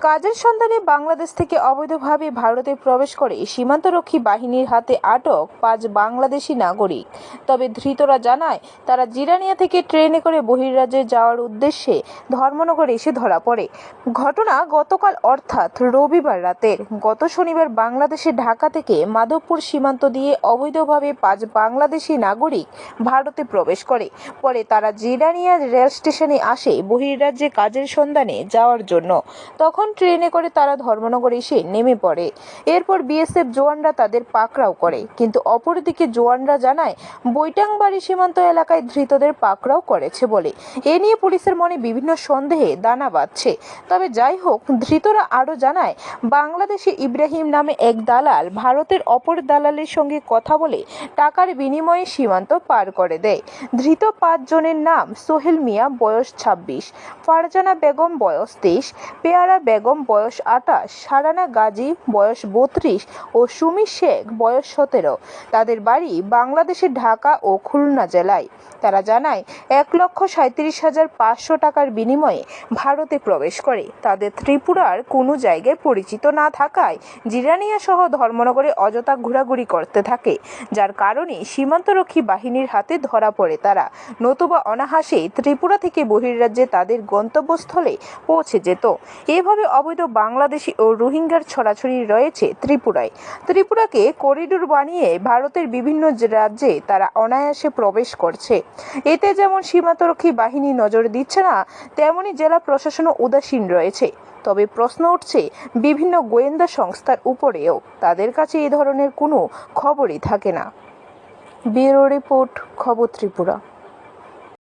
কাজের সন্ধানে বাংলাদেশ থেকে অবৈধভাবে ভারতে প্রবেশ করে সীমান্তরক্ষী বাহিনীর হাতে আটক পাঁচ বাংলাদেশি নাগরিক। তবে ধৃতরা জানায়, তারা জিরানিয়া থেকে ট্রেনে করে বহির্রাজ্যে যাওয়ার উদ্দেশ্যে ধর্মনগরে এসে ধরা পড়ে। ঘটনা গতকাল অর্থাৎ রবিবার রাতের। গত শনিবার বাংলাদেশের ঢাকা থেকে মাধবপুর সীমান্ত দিয়ে অবৈধভাবে পাঁচ বাংলাদেশি নাগরিক ভারতে প্রবেশ করে। পরে তারা জিরানিয়া রেল স্টেশনে আসে বহির্রাজ্যে কাজের সন্ধানে যাওয়ার জন্য। তখন ট্রেনে করে তারা ধর্মনগর এসে নেমে পড়ে। এরপর বিএসএফ জওয়ানরা তাদের পাকড়াও করে। কিন্তু অপরদিকে জওয়ানরা জানায়, বৈটাংবাড়ি সীমান্ত এলাকায় ধৃতদের পাকড়াও করেছে বলে। এ নিয়ে পুলিশের মনে বিভিন্ন সন্দেহে দানা বাঁধছে। তবে যাই হোক, ধৃতরা আরও জানায়, বাংলাদেশে ইব্রাহিম নামে এক দালাল ভারতের অপর দালালের সঙ্গে কথা বলে টাকার বিনিময়ে সীমান্ত পার করে দেয়। ধৃত পাঁচজনের নাম সোহেল মিয়া, বয়স ছাব্বিশ, ফারজানা বেগম, বয়স তেইশ, পেয়ারা বেগম বয়স আঠাশ সারানা গাজী বয়স বত্রিশ ও সুমি শেখ বয়স সতেরো। তাদের বাড়ি বাংলাদেশের ঢাকা ও খুলনা জেলায়। তারা জানায়, এক লক্ষ সাঁত্রিশ হাজার পাঁচশো টাকার বিনিময়ে ভারতে প্রবেশ করে। তাদের ত্রিপুরার কোনো জায়গায় পরিচিত না থাকায় জিরানিয়া সহ ধর্মনগরে অযথা ঘোরাঘুরি করতে থাকে। যার কারণে সীমান্তরক্ষী বাহিনীর হাতে ধরা পড়ে তারা। নতুবা অনাহাসে ত্রিপুরা থেকে বহির্রাজ্যে তাদের গন্তব্যস্থলে পৌঁছে যেত। এভাবে অবৈধ বাংলাদেশি ও রোহিঙ্গার ছড়াছড়ি রয়েছে ত্রিপুরায়। ত্রিপুরাকে করিডোর বানিয়ে ভারতের বিভিন্ন রাজ্যে তারা অনায়াসে প্রবেশ করছে। এতে যেমন সীমান্তরক্ষী বাহিনী নজর দিচ্ছে না, তেমনি জেলা প্রশাসনও উদাসীন রয়েছে। তবে প্রশ্ন উঠছে, বিভিন্ন গোয়েন্দা সংস্থার উপরেও তাদের কাছে এই ধরনের কোনো খবরই থাকে না। ব্যুরো রিপোর্ট, খবর ত্রিপুরা।